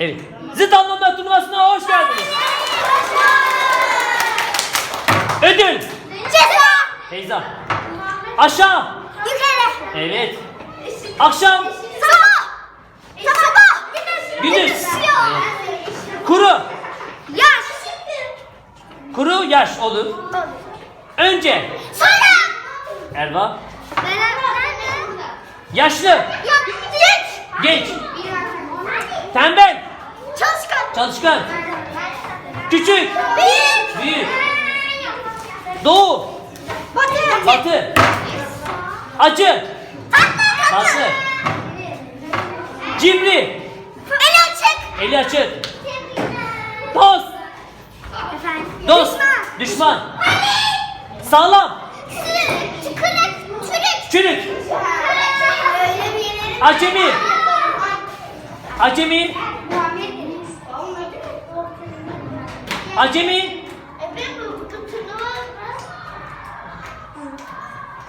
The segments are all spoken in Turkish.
Evet. Zıt anlamlar turnuvasına hoş geldiniz. Ödül. Ceza. Feyza. Aşağı. Yukarı. Evet. Akşam. Sabah. Sabah. Gündüz. Kuru. Yaş. Kuru yaş olur. Önce. Sonra. Erva. Yaşlı. Ya geç. Çalışkan. Küçük. Büyük. Büyük. Doğu. Batı. Batı. Acı. Tatlı. Cimri. El açık. Eli açık. Dost. Efendim. Dost. Düşman. Sağlam. Tükürük. Çürük. Çürük. Acemi. Acemi. Acemi.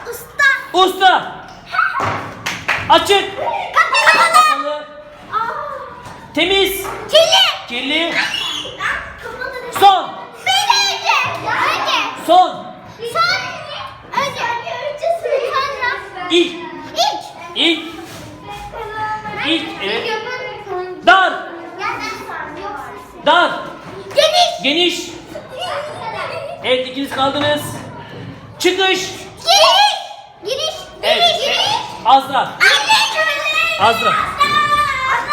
Usta. Usta. Açık. Kapalı. Kapalı. Temiz. Kirli. Kirli. Son. Son. Son. Önce. Önce sonra. İlk. İlk. İlk. İlk. Evet. Dar. Dar. Geniş. Evet ikiniz kaldınız. Çıkış. Giriş. Giriş. Evet. Giriş. Azra. Anne. Azra.